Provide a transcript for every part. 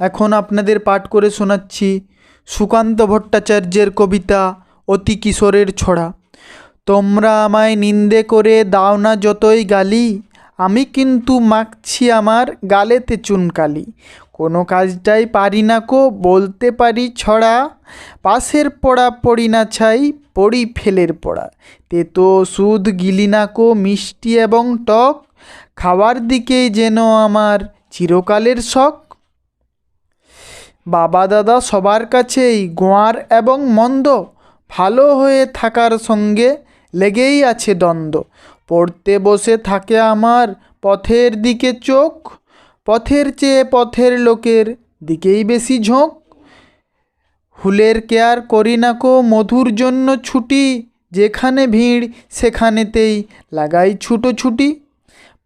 এখন আপনাদের পাঠ করে শোনাচ্ছি সুকান্ত ভট্টাচার্যের কবিতা অতি কিশোরের ছড়া। তোমরা আমায় নিন্দে করে দাও না যতই গালি, আমি কিন্তু মাখছি আমার গালেতে চুনকালি। কোনো কাজটাই পারি না কো, বলতে পারি ছড়া। পাশের পড়া পড়ি না ছাই, পড়ি ফেলের পড়া। তেতো সুদ গিলি না কো, মিষ্টি এবং টক। খাওয়ার দিকেই যেন আমার চিরকালের শখ। বাবা দাদা সবার কাছেই গোয়ার এবং মন্দ, ভালো হয়ে থাকার সঙ্গে লেগেই আছে দ্বন্দ্ব। পড়তে বসে থাকে আমার পথের দিকে চোখ, পথের চেয়ে পথের লোকের দিকেই বেশি ঝোঁক। হুলের কেয়ার করি না কো মধুর জন্য ছুটি, যেখানে ভিড় সেখানেতেই লাগাই ছুটোছুটি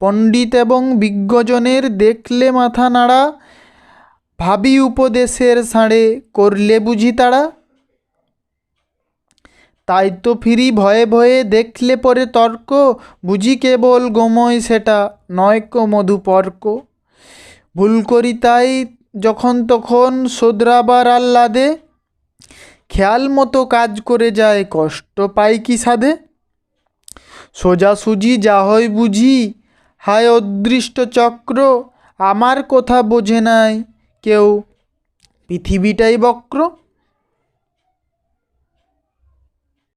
পণ্ডিত এবং বিজ্ঞজনের দেখলে মাথা নাড়া ভাবি উপদেশের সাঁড়ে করলে বুঝি তারা? তাই তো ফিরি ভয়ে ভয়ে দেখলে পরে তর্ক, বুঝি কেবল গোময় সেটা, নয় কো মধুপর্ক। ভুল করি তাই যখন তখন শোধরাবার আহ্লাদে, খেয়াল মতো কাজ করে যায়, কষ্ট পাই কি সাধে? সোজাসুজি যা হয় বুঝি, হায় অদৃষ্ট চক্র, আমার কথা বোঝে নাই। কেউ পৃথিবীটাই বক্র